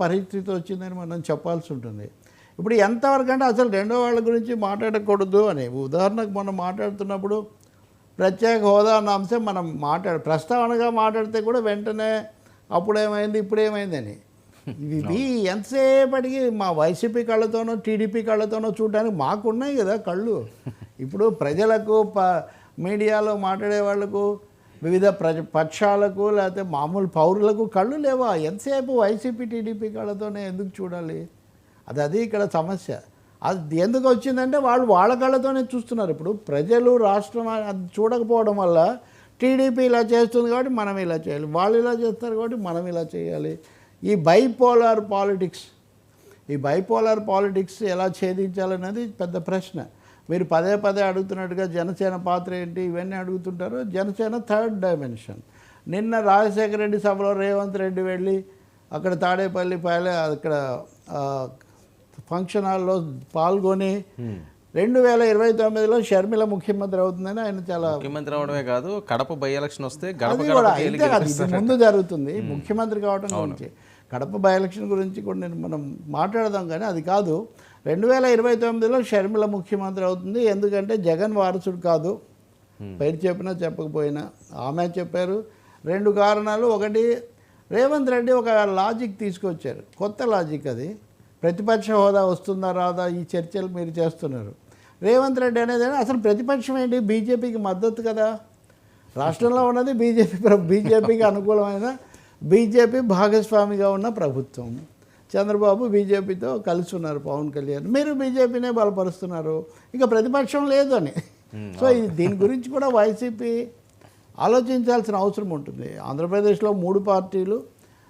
పరిస్థితి వచ్చిందని మనం చెప్పాల్సి ఉంటుంది. ఇప్పుడు ఎంతవరకు అంటే అసలు రెండో వాళ్ళ గురించి మాట్లాడకూడదు అని ఉదాహరణకు మనం మాట్లాడుతున్నప్పుడు ప్రత్యేక హోదా అన్న అంశం మనం మాట్లాడ ప్రస్తావనగా మాట్లాడితే కూడా వెంటనే అప్పుడేమైంది ఇప్పుడేమైందని ఇది ఎంతసేపటికి మా వైసీపీ కళ్ళతోనో టీడీపీ కళ్ళతోనో చూడడానికి మాకున్నాయి కదా కళ్ళు. ఇప్పుడు ప్రజలకు ప మీడియాలో మాట్లాడే వాళ్ళకు వివిధ ప్రజ పక్షాలకు లేకపోతే మామూలు పౌరులకు కళ్ళు లేవా? ఎంతసేపు వైసీపీ టీడీపీ కళ్ళతోనే ఎందుకు చూడాలి? అది అది ఇక్కడ సమస్య. అది ఎందుకు వచ్చిందంటే వాళ్ళు వాళ్ళ కళ్ళతోనే చూస్తున్నారు. ఇప్పుడు ప్రజలు రాష్ట్రం అది చూడకపోవడం వల్ల టీడీపీ ఇలా చేస్తుంది కాబట్టి మనం ఇలా చేయాలి. వాళ్ళు ఇలా చేస్తారు కాబట్టి మనం ఇలా చేయాలి. ఈ బైపోలార్ పాలిటిక్స్ ఈ బైపోలార్ పాలిటిక్స్ ఎలా ఛేదించాలనేది పెద్ద ప్రశ్న. మీరు పదే పదే అడుగుతున్నట్టుగా జనసేన పాత్ర ఏంటి? ఇవన్నీ అడుగుతుంటారు. Janasena third dimension. నిన్న రాజశేఖర రెడ్డి సభలో రేవంత్ రెడ్డి వెళ్ళి అక్కడ తాడేపల్లి పాలే అక్కడ ఫంక్షన్ హాల్లో పాల్గొని రెండు వేల ఇరవై తొమ్మిదిలో షర్మిల ముఖ్యమంత్రి అవుతుందని ఆయన చాలా ముఖ్యమంత్రి అవడమే కాదు కడప బై ఎలక్షన్ వస్తే ముందు జరుగుతుంది. ముఖ్యమంత్రి కావడం గురించి కడప బై ఎలక్షన్ గురించి కూడా నేను మనం మాట్లాడదాం కానీ అది కాదు. రెండు వేల ఇరవై తొమ్మిదిలో షర్మిల ముఖ్యమంత్రి అవుతుంది. ఎందుకంటే జగన్ వారసుడు కాదు. పేరు చెప్పినా చెప్పకపోయినా ఆమె చెప్పారు. రెండు కారణాలు. ఒకటి రేవంత్ రెడ్డి ఒక లాజిక్ తీసుకొచ్చారు. కొత్త లాజిక్ అది. ప్రతిపక్ష హోదా వస్తుందా రాదా? ఈ చర్చలు మీరు చేస్తున్నారు. రేవంత్ రెడ్డి అనేది అసలు ప్రతిపక్షం ఏంటి? బీజేపీకి మద్దతు కదా. రాష్ట్రంలో ఉన్నది బీజేపీ బీజేపీకి అనుకూలమైన బీజేపీ భాగస్వామిగా ఉన్న ప్రభుత్వం. చంద్రబాబు బీజేపీతో కలిసి ఉన్నారు పవన్ కళ్యాణ్. మీరు బీజేపీనే బలపరుస్తున్నారు. ఇక ప్రతిపక్షం లేదు అని సో ఇది దీని గురించి కూడా వైసీపీ ఆలోచించాల్సిన అవసరం ఉంటుంది. ఆంధ్రప్రదేశ్లో మూడు పార్టీలు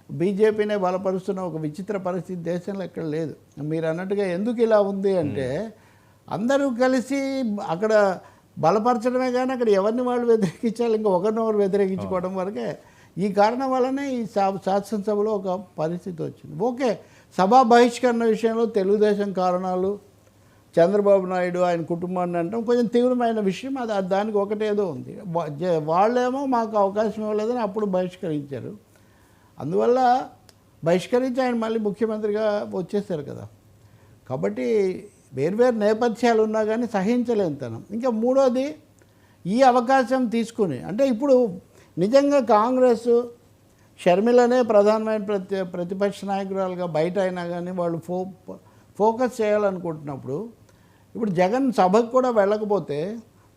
బీజేపీనే బలపరుస్తున్న ఒక విచిత్ర పరిస్థితి దేశంలో ఎక్కడ లేదు. మీరు అన్నట్టుగా ఎందుకు ఇలా ఉంది అంటే అందరూ కలిసి అక్కడ బలపరచడమే కానీ అక్కడ ఎవరిని వాళ్ళు వ్యతిరేకించాలి? ఇంకా ఒకరినొకరు వ్యతిరేకించుకోవడం వరకే ఈ కారణం వల్లనే ఈ శాసనసభలో ఒక పరిస్థితి వచ్చింది. ఓకే సభా బహిష్కరణ విషయంలో తెలుగుదేశం కారణాలు చంద్రబాబు నాయుడు ఆయన కుటుంబాన్ని అంటాం కొంచెం తీవ్రమైన విషయం అది దానికి ఒకటేదో ఉంది. వాళ్ళేమో మాకు అవకాశం ఇవ్వలేదని అప్పుడు బహిష్కరించారు. అందువల్ల బహిష్కరించి ఆయన మళ్ళీ ముఖ్యమంత్రిగా వచ్చేసారు కదా. కాబట్టి వేర్వేరు నేపథ్యాలు ఉన్నా కానీ సహించలేని తనం ఇంకా మూడోది ఈ అవకాశం తీసుకుని అంటే ఇప్పుడు నిజంగా కాంగ్రెస్ షర్మిలనే ప్రధానమైన ప్రతి ప్రతిపక్ష నాయకురాలుగా బయట అయినా కానీ వాళ్ళు ఫో ఫోకస్ చేయాలనుకుంటున్నప్పుడు ఇప్పుడు జగన్ సభకు కూడా వెళ్ళకపోతే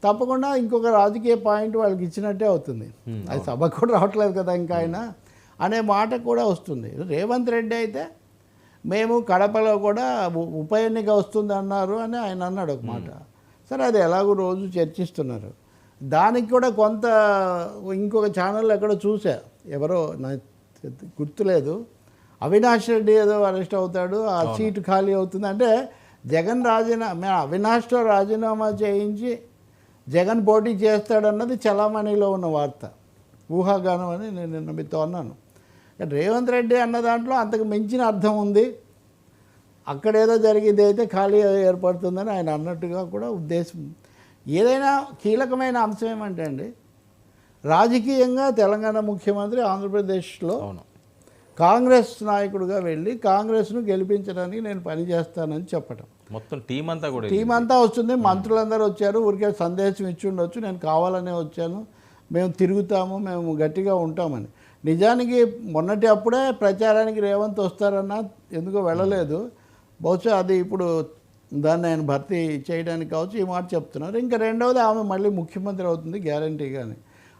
తప్పకుండా ఇంకొక రాజకీయ పాయింట్ వాళ్ళకి ఇచ్చినట్టే అవుతుంది. అది సభకు కూడా రావట్లేదు కదా ఇంకా ఆయన అనే మాట కూడా వస్తుంది. రేవంత్ రెడ్డి అయితే మేము కడపలో కూడా ఉప ఎన్నిక వస్తుంది అన్నారు అని ఆయన అన్నాడు ఒక మాట. సరే అది ఎలాగో రోజు చర్చిస్తున్నారు. దానికి కూడా కొంత ఇంకొక ఛానల్ ఎక్కడో చూసా. ఎవరో నాకు గుర్తులేదు. అవినాష్ రెడ్డి ఏదో అరెస్ట్ అవుతాడు ఆ సీటు ఖాళీ అవుతుంది. అంటే జగన్ రాజీనామా అవినాష్తో రాజీనామా చేయించి జగన్ పోటీ చేస్తాడన్నది చలామణిలో ఉన్న వార్త. ఊహాగానం అని నేను నిన్న మీతో అన్నాను. రేవంత్ రెడ్డి అన్న దాంట్లో అంతకు మించిన అర్థం ఉంది. అక్కడేదో జరిగింది అయితే ఖాళీ ఏర్పడుతుందని ఆయన అన్నట్టుగా కూడా ఉద్దేశం ఏదైనా కీలకమైన అంశం ఏమంటే అండి రాజకీయంగా తెలంగాణ ముఖ్యమంత్రి ఆంధ్రప్రదేశ్లో కాంగ్రెస్ నాయకుడిగా వెళ్ళి కాంగ్రెస్ను గెలిపించడానికి నేను పనిచేస్తానని చెప్పటం. మొత్తం టీం అంతా కూడా టీం అంతా వస్తుంది మంత్రులందరూ వచ్చారు ఊరికే సందేశం ఇచ్చి ఉండొచ్చు నేను కావాలనే వచ్చాను మేము తిరుగుతాము మేము గట్టిగా ఉంటామని. నిజానికి మొన్నటి అప్పుడే ప్రచారానికి రేవంత్ వస్తారన్నా ఎందుకో వెళ్ళలేదు. బహుశా అది ఇప్పుడు దాన్ని ఆయన భర్తీ చేయడానికి కావచ్చు ఈ మాట చెప్తున్నారు. ఇంకా రెండవది ఆమె మళ్ళీ ముఖ్యమంత్రి అవుతుంది గ్యారంటీగాని.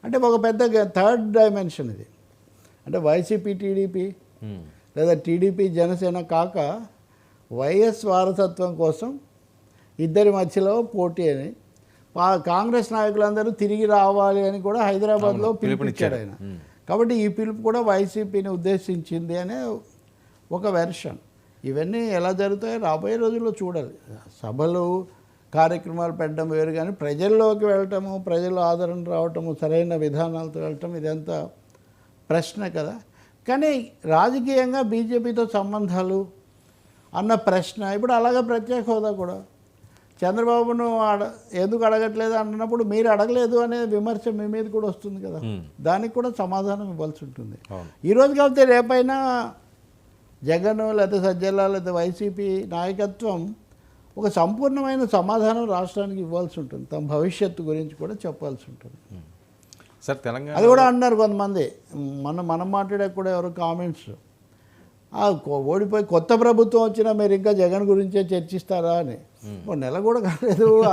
అంటే ఒక పెద్ద థర్డ్ డైమెన్షన్ ఇది. అంటే వైసీపీ టీడీపీ. లేదా టీడీపీ జనసేన కాక వైఎస్ వారసత్వం కోసం ఇద్దరి మధ్యలో పోటీ అని కాంగ్రెస్ నాయకులందరూ తిరిగి రావాలి అని కూడా హైదరాబాద్లో పిలుపునిచ్చాడు ఆయన. కాబట్టి ఈ పిలుపు కూడా వైసీపీని ఉద్దేశించింది అనే ఒక వెర్షన్. ఇవన్నీ ఎలా జరుగుతాయో రాబోయే రోజుల్లో చూడాలి. సభలు కార్యక్రమాలు పెట్టడం వేరు కానీ ప్రజల్లోకి వెళ్ళటము ప్రజల ఆదరణ రావటము సరైన విధానాలతో వెళ్ళటం ఇదంతా ప్రశ్న కదా. కానీ రాజకీయంగా బీజేపీతో సంబంధాలు అన్న ప్రశ్న ఇప్పుడు అలాగే ప్రత్యేక హోదా కూడా. చంద్రబాబును అడ ఎందుకు అడగట్లేదు అన్నప్పుడు మీరు అడగలేదు అనే విమర్శ మీ మీద కూడా వస్తుంది కదా. దానికి కూడా సమాధానం ఇవ్వాల్సి ఉంటుంది. ఈరోజు కాకపోతే రేపైనా జగన్ లేకపోతే సజ్జల లేకపోతే వైసీపీ నాయకత్వం ఒక సంపూర్ణమైన సమాధానం రాష్ట్రానికి ఇవ్వాల్సి ఉంటుంది. తమ భవిష్యత్తు గురించి కూడా చెప్పాల్సి ఉంటుంది. సార్ తెలంగాణ అది కూడా అన్నారు కొంతమంది. మనం మనం మాట్లాడే కూడా ఎవరు కామెంట్స్. ఓడిపోయి కొత్త ప్రభుత్వం వచ్చినా మీరు ఇంకా జగన్ గురించే చర్చిస్తారా అని. ఓ నెల కూడా కాలేదు.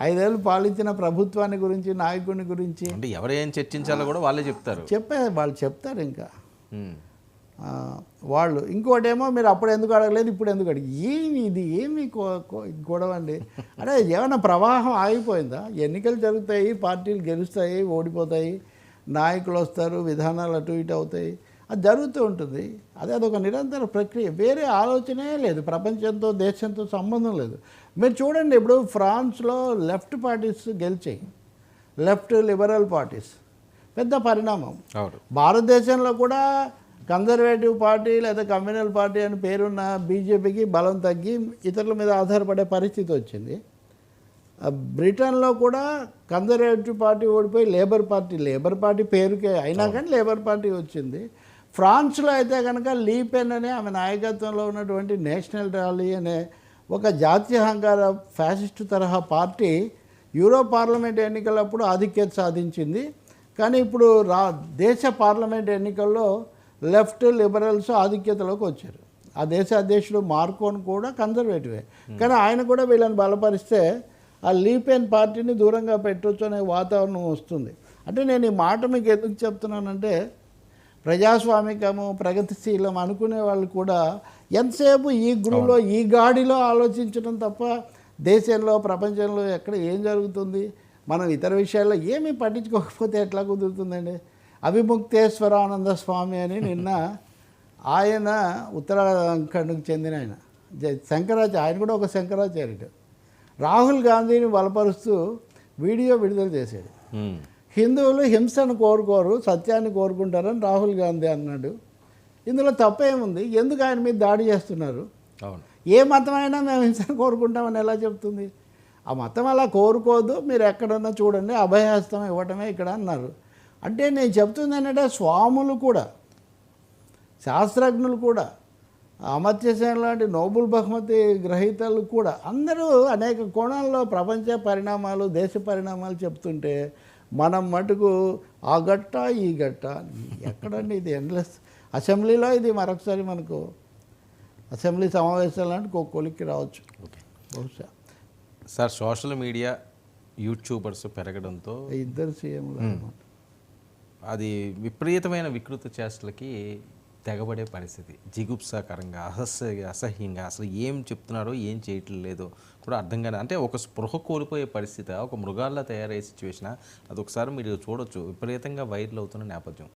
ఐదేళ్ళు పాలించిన ప్రభుత్వాన్ని గురించి నాయకుని గురించి. అంటే ఎవరు ఏం చర్చించాలో కూడా వాళ్ళే చెప్తారు. చెప్పే వాళ్ళు చెప్తారు ఇంకా. వాళ్ళు. ఇంకోటేమో మీరు అప్పుడు ఎందుకు అడగలేదు ఇప్పుడు ఎందుకు అడిగి? ఏమి ఇది? ఏమి గొడవ అండి? అంటే ఏమైనా ప్రవాహం ఆగిపోయిందా? ఎన్నికలు జరుగుతాయి పార్టీలు గెలుస్తాయి ఓడిపోతాయి నాయకులు వస్తారు విధానాలు అటు ఇటు అవుతాయి. అది జరుగుతూ ఉంటుంది. అదే అదొక నిరంతర ప్రక్రియ. వేరే ఆలోచనే లేదు. ప్రపంచంతో దేశంతో సంబంధం లేదు. మీరు చూడండి ఇప్పుడు ఫ్రాన్స్లో left parties గెలిచాయి. Left liberal parties. పెద్ద పరిణామం. అవును. భారతదేశంలో కూడా కన్జర్వేటివ్ పార్టీ లేదా కమ్యూనల్ పార్టీ అని పేరున్న బీజేపీకి బలం తగ్గి ఇతరుల మీద ఆధారపడే పరిస్థితి వచ్చింది. బ్రిటన్లో కూడా కన్జర్వేటివ్ పార్టీ ఓడిపోయి లేబర్ పార్టీ లేబర్ పార్టీ పేరుకే అయినా కానీ లేబర్ పార్టీ వచ్చింది. ఫ్రాన్స్లో అయితే కనుక లీపెన్ అనే ఆమె నాయకత్వంలో ఉన్నటువంటి నేషనల్ ర్యాలీ అనే ఒక జాతీయహంకార ఫ్యాసిస్ట్ తరహా పార్టీ యూరో పార్లమెంట్ ఎన్నికలప్పుడు ఆధిక్యత సాధించింది. కానీ ఇప్పుడు రా దేశ పార్లమెంట్ ఎన్నికల్లో లెఫ్ట్ లిబరల్స్ ఆధిక్యతలోకి వచ్చారు. ఆ దేశ అధ్యక్షుడు మార్కోన్ కూడా కన్జర్వేటివే కానీ ఆయన కూడా వీళ్ళని బలపరిస్తే ఆ లీపెన్ పార్టీని దూరంగా పెట్టొచ్చు అనే వాతావరణం వస్తుంది. అంటే నేను ఈ మాట మీకు ఎందుకు చెప్తున్నానంటే ప్రజాస్వామికము ప్రగతిశీలం అనుకునే వాళ్ళు కూడా ఎంతసేపు ఈ గురువులో ఈ గాడిలో ఆలోచించడం తప్ప దేశంలో ప్రపంచంలో ఎక్కడ ఏం జరుగుతుంది? మనం ఇతర విషయాల్లో ఏమీ పట్టించుకోకపోతే ఎట్లా కుదురుతుందండి? అవిముక్తేశ్వరానంద స్వామి అని నిన్న ఆయన ఉత్తరాఖండ్కి చెందిన ఆయన. జ- శంకరాచార్య ఆయన కూడా ఒక శంకరాచార్యుడు. రాహుల్ గాంధీని బలపరుస్తూ వీడియో విడుదల చేశాడు. హిందువులు హింసను కోరుకోరు సత్యాన్ని కోరుకుంటారని రాహుల్ గాంధీ అన్నాడు. ఇందులో తప్పేముంది? ఎందుకు ఆయన మీద దాడి చేస్తున్నారు? అవును. ఏ మతమైనా మేము హింసను కోరుకుంటామని ఎలా చెప్తుంది? ఆ మతం అలా కోరుకోదు మీరు ఎక్కడన్నా చూడండి అభయహస్తం ఇవ్వటమే ఇక్కడ అన్నారు. అంటే నేను చెప్తుంది ఏంటంటే స్వాములు కూడా శాస్త్రజ్ఞులు కూడా అమర్త్యసేన్ లాంటి నోబుల్ బహుమతి గ్రహీతలు కూడా అందరూ అనేక కోణాల్లో ప్రపంచ పరిణామాలు దేశ పరిణామాలు చెప్తుంటే మనం మటుకు ఆ గట్ట ఈ గట్ట ఎక్కడండి ఇది ఎండ్లెస్ అసెంబ్లీలో ఇది మరొకసారి మనకు అసెంబ్లీ సమావేశాలు లాంటి ఒక కొలిక్కి రావచ్చు. ఓకే. బహుశా. సార్ సోషల్ మీడియా యూట్యూబర్స్ పెరగడంతో ఇద్దరు సీఎంలు అన్నమాట. అది విపరీతమైన వికృత చేష్టలకి తెగబడే పరిస్థితి. జిగుప్సాకరంగా అసహ్య అసహ్యంగా అసలు ఏం చెప్తున్నారో ఏం చేయట్లేదు లేదో కూడా అర్థం కాదు. అంటే ఒక స్పృహ కోల్పోయే పరిస్థితి ఒక మృగాల్లా తయారయ్యే సిచ్యువేషన్ అది ఒకసారి మీరు చూడొచ్చు. విపరీతంగా వైరల్ అవుతున్న నేపథ్యం.